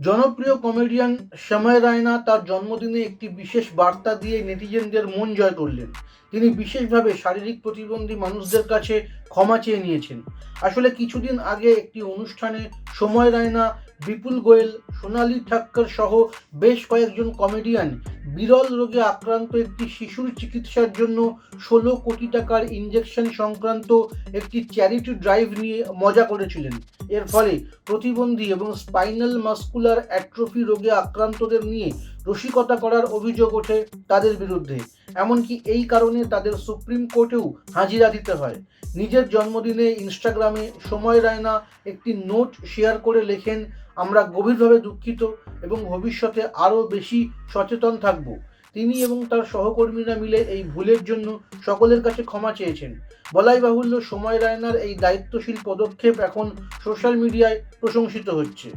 জনপ্রিয় কমেডিয়ান সময় রায়না তার জন্মদিনে একটি বিশেষ বার্তা দিয়ে নেটিজেনদের মন জয় করলেন। তিনি বিশেষভাবে শারীরিক প্রতিবন্ধী মানুষদের কাছে ক্ষমা চেয়ে নিয়েছেন। আসলে কিছুদিন আগে একটি অনুষ্ঠানে সময় রায়না, বিপুল গোয়েল, সোনালি ঠাক্কর সহ বেশ কয়েকজন কমেডিয়ান বিরল রোগে আক্রান্ত একটি শিশুর চিকিৎসার জন্য ষোলো কোটি টাকার ইঞ্জেকশন সংক্রান্ত একটি চ্যারিটি ড্রাইভ নিয়ে মজা করেছিলেন। এর ফলে প্রতিবন্ধী এবং স্পাইনাল মাস্কুলার অ্যাট্রোফি রোগে আক্রান্তদের নিয়ে রসিকতা করার অভিযোগ ওঠে তাদের বিরুদ্ধে। এমনকি এই কারণে তাদের সুপ্রিম কোর্টেও হাজিরা দিতে হয়। নিজের জন্মদিনে ইনস্টাগ্রামে সময় রায়না একটি নোট শেয়ার করে লেখেন, আমরা গভীরভাবে দুঃখিত এবং ভবিষ্যতে আরও বেশি সচেতন থাকব। তিনি এবং তার সহকর্মীরা মিলে এই ভুলের জন্য সকলের কাছে ক্ষমা চেয়েছেন। বলাই বাহুল্য সময় রায়নার এই দায়িত্বশীল পদক্ষেপ এখন সোশ্যাল মিডিয়ায় প্রশংসিত হচ্ছে।